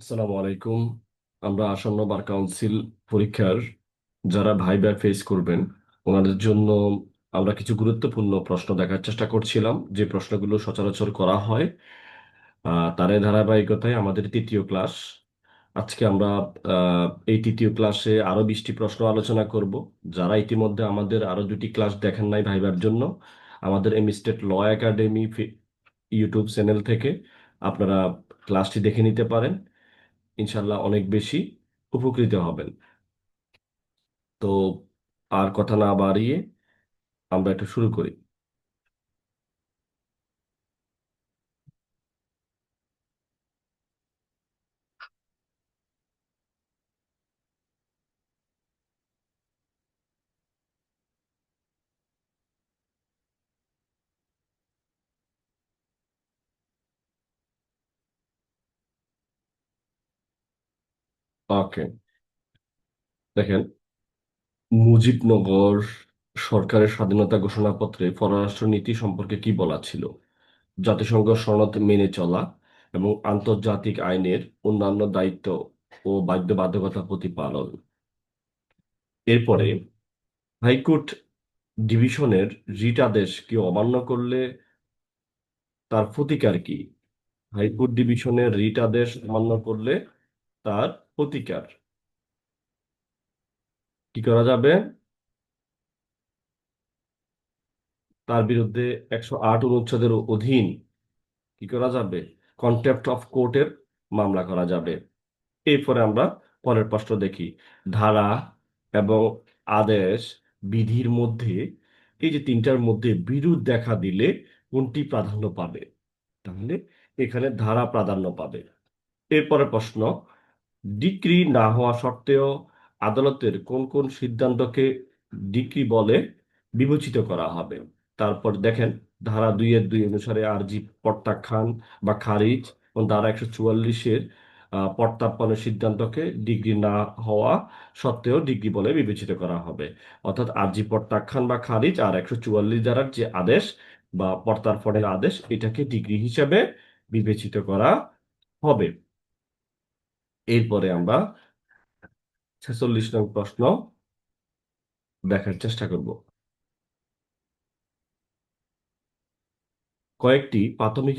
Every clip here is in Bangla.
আসসালামু আলাইকুম। আমরা আসন্ন বার কাউন্সিল পরীক্ষার যারা ভাইবা ফেস করবেন, ওনাদের জন্য আমরা কিছু গুরুত্বপূর্ণ প্রশ্ন দেখার চেষ্টা করছিলাম। যে প্রশ্নগুলো সচরাচর করা হয় তারই ধারাবাহিকতায় আমাদের তৃতীয় ক্লাস আজকে আমরা এই তৃতীয় ক্লাসে আরও বিশটি প্রশ্ন আলোচনা করব। যারা ইতিমধ্যে আমাদের আরও দুটি ক্লাস দেখেন নাই ভাইবার জন্য, আমাদের M state law academy YouTube channel থেকে আপনারা ক্লাসটি দেখে নিতে পারেন। ইনশাল্লাহ অনেক বেশি উপকৃত হবেন। তো আর কথা না বাড়িয়ে আমরা একটু শুরু করি। ওকে দেখেন, মুজিবনগর সরকারের স্বাধীনতা ঘোষণাপত্রে পররাষ্ট্র নীতি সম্পর্কে কি বলা ছিল? জাতিসংঘ সনদ মেনে চলা এবং আন্তর্জাতিক আইনের অন্যান্য দায়িত্ব ও বাধ্যবাধকতা প্রতিপালন। এরপরে, হাইকোর্ট ডিভিশনের রিট আদেশ কি অমান্য করলে তার প্রতিকার কি? হাইকোর্ট ডিভিশনের রিট আদেশ অমান্য করলে তার প্রতিকার। কি করা যাবে? তার বিরুদ্ধে একশো আট অনুচ্ছেদের অধীন কি করা যাবে? কন্টেম্প্ট অফ কোর্টের মামলা করা যাবে। এরপরে আমরা পরের প্রশ্ন দেখি। ধারা এবং আদেশ বিধির মধ্যে এই যে তিনটার মধ্যে বিরোধ দেখা দিলে কোনটি প্রাধান্য পাবে? তাহলে এখানে ধারা প্রাধান্য পাবে। এরপরে প্রশ্ন ডিক্রি না হওয়া সত্ত্বেও আদালতের কোন কোন সিদ্ধান্তকে ডিক্রি বলে বিবেচিত করা হবে? তারপর দেখেন, ধারা দুই এর দুই অনুসারে আরজি প্রত্যাখ্যান বা খারিজ এবং ধারা একশো চুয়াল্লিশের প্রত্যার্পণের সিদ্ধান্তকে ডিগ্রি না হওয়া সত্ত্বেও ডিগ্রি বলে বিবেচিত করা হবে। অর্থাৎ আরজি প্রত্যাখ্যান বা খারিজ আর একশো চুয়াল্লিশ ধারার যে আদেশ বা প্রত্যার্পণের আদেশ, এটাকে ডিগ্রি হিসেবে বিবেচিত করা হবে। এরপরে আমরা ছেচল্লিশ নং প্রশ্ন দেখার চেষ্টা করব। কয়েকটি প্রাথমিক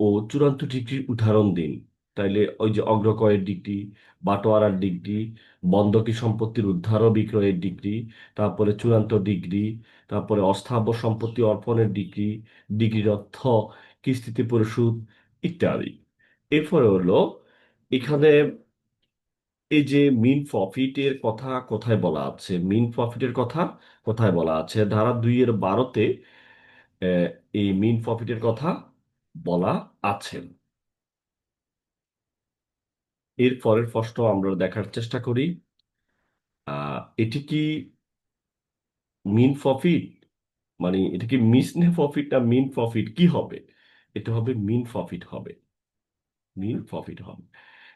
ও চূড়ান্ত ডিগ্রির উদাহরণ দিন। তাইলে ওই যে অগ্রকয়ের ডিগ্রি, বাটোয়ারার ডিগ্রি, বন্ধকি সম্পত্তির উদ্ধার ও বিক্রয়ের ডিগ্রি, তারপরে চূড়ান্ত ডিগ্রি, তারপরে অস্থাবর সম্পত্তি অর্পণের ডিগ্রি, ডিগ্রির অর্থ, কিস্তিতে পরিশোধ ইত্যাদি। এরপরে হলো এখানে এই যে মিন প্রফিটের কথা কোথায় বলা আছে? মিন প্রফিটের কথা কোথায় বলা আছে? ধারা দুই এর বারোতে এই মিন প্রফিটের কথা বলা আছে। এর পরের প্রশ্ন আমরা দেখার চেষ্টা করি। এটি কি মিন প্রফিট মানে এটা কি মিসনে প্রফিট না মিন প্রফিট কি হবে? এটা হবে মিন প্রফিট হবে। মিন প্রফিট হবে।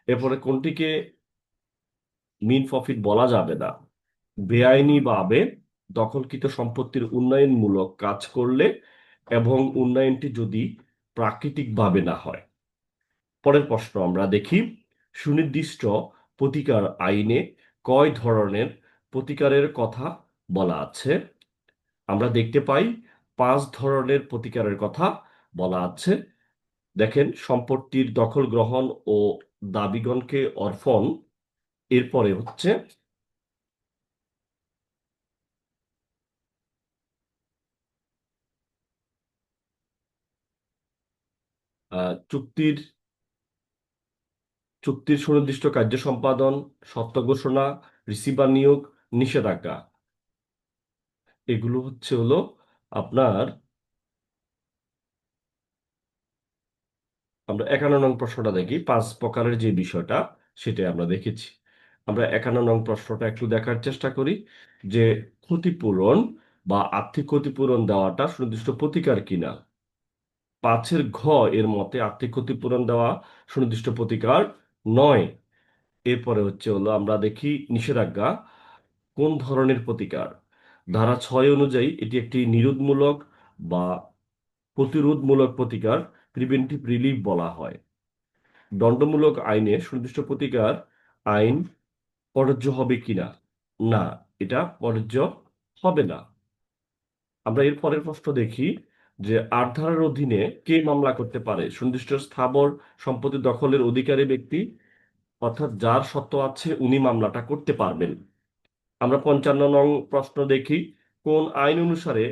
এরপরে কোনটিকে মিন প্রফিট বলা যাবে না? বেআইনিভাবে দখলকৃত সম্পত্তির উন্নয়নমূলক কাজ করলে এবং উন্নয়নটি যদি প্রাকৃতিকভাবে না হয়। পরের প্রশ্ন আমরা দেখি, সুনির্দিষ্ট প্রতিকার আইনে কয় ধরনের প্রতিকারের কথা বলা আছে? আমরা দেখতে পাই, পাঁচ ধরনের প্রতিকারের কথা বলা আছে। দেখেন, সম্পত্তির দখল গ্রহণ ও দাবিগণকে অর্পণ, এরপরে হচ্ছে চুক্তির চুক্তির সুনির্দিষ্ট কার্য সম্পাদন সত্য ঘোষণা, রিসিভার নিয়োগ, নিষেধাজ্ঞা। এগুলো হচ্ছে হলো আপনার আমরা একান্ন নং প্রশ্নটা দেখি, পাঁচ প্রকারের যে বিষয়টা সেটাই আমরা দেখেছি। আমরা একান্ন নং প্রশ্নটা একটু দেখার চেষ্টা করি, যে ক্ষতিপূরণ বা আর্থিক ক্ষতিপূরণ দেওয়াটা সুনির্দিষ্ট প্রতিকার কিনা? পাঁচের ঘ এর মতে আর্থিক ক্ষতিপূরণ দেওয়া সুনির্দিষ্ট প্রতিকার নয়। এরপরে হচ্ছে হলো আমরা দেখি নিষেধাজ্ঞা, কোন ধরনের প্রতিকার? ধারা ছয় অনুযায়ী এটি একটি নিরোধমূলক বা প্রতিরোধমূলক প্রতিকার। প্রিভেন্টিভ রিলিফ বলা হয়। দণ্ডমূলক আইনে সুনির্দিষ্ট প্রতিকার আইন প্রযোজ্য হবে কিনা? না, এটা প্রযোজ্য হবে না। আমরা এর পরের প্রশ্ন দেখি যে আট ধারার অধীনে কে মামলা করতে পারে? সুনির্দিষ্ট স্থাবর সম্পত্তি দখলের অধিকারী ব্যক্তি, অর্থাৎ যার সত্ত্ব আছে উনি মামলাটা করতে পারবেন। আমরা পঞ্চান্ন নং প্রশ্ন দেখি, কোন আইন অনুসারে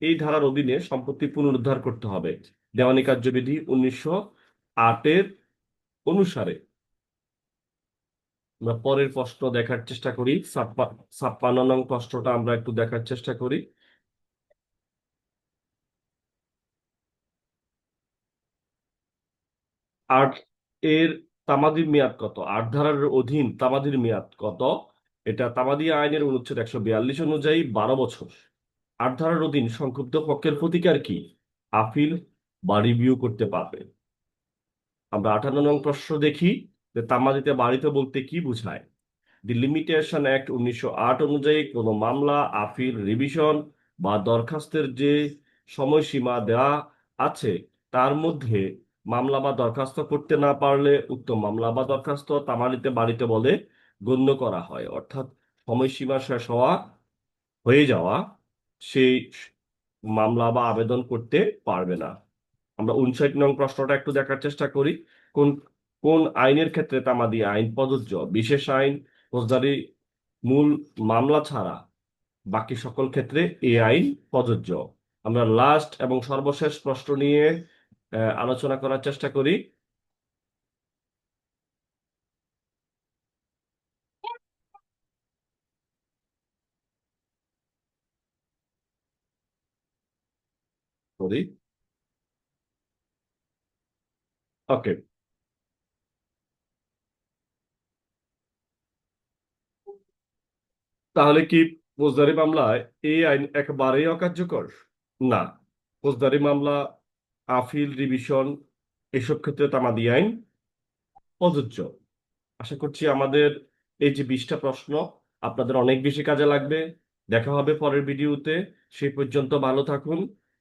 এই ধারার অধীনে সম্পত্তি পুনরুদ্ধার করতে হবে। দেওয়ানি কার্যবিধি উনিশশো আটের অনুসারে। আমরা পরের প্রশ্ন দেখার চেষ্টা করি। ছাপ্পা- ছাপ্পান্ন নং প্রশ্নটা আমরা একটু দেখার চেষ্টা করি। আট এর তামাদির মেয়াদ কত? আট ধারার অধীন তামাদির মেয়াদ কত? এটা তামাদি আইনের অনুচ্ছেদ একশো বিয়াল্লিশ অনুযায়ী বারো বছর। আট ধারার অধীন সংক্ষুব্ধ পক্ষের প্রতিকার কি? আপিল বা রিভিউ করতে পারবে। আমরা আঠান্ন নং প্রশ্ন দেখি যে তামাদিতে বাড়িতে বলতে কি বোঝায়? দি লিমিটেশন অ্যাক্ট উনিশশো আট অনুযায়ী কোনো মামলা, আপিল রিভিশন বা দরখাস্তের যে সময়সীমা দেওয়া আছে, তার মধ্যে মামলা বা দরখাস্ত করতে না পারলে উক্ত মামলা বা দরখাস্ত তামাদিতে বাড়িতে বলে গণ্য করা হয়। অর্থাৎ সময়সীমা শেষ হওয়া, হয়ে যাওয়া সেই মামলা বা আবেদন করতে পারবে না। আমরা উনষাট নং প্রশ্নটা একটু দেখার চেষ্টা করি। কোন কোন আইনের ক্ষেত্রে তামাদি আইন প্রযোজ্য? বিশেষ আইন, ফৌজদারি, মূল মামলা ছাড়া বাকি সকল ক্ষেত্রে এই আইন প্রযোজ্য। আমরা লাস্ট এবং সর্বশেষ প্রশ্ন নিয়ে আলোচনা করার চেষ্টা করি। করি ওকে তাহলে কি ফৌজদারি মামলায় এই আইন একেবারেই অকার্যকর? না। ফৌজদারি মামলা, আপিল, রিভিশন, এসব ক্ষেত্রে তামাদি আইন প্রযোজ্য আশা করছি আমাদের এই যে বিশটা প্রশ্ন, আপনাদের অনেক বেশি কাজে লাগবে। দেখা হবে পরের ভিডিওতে। সেই পর্যন্ত ভালো থাকুন।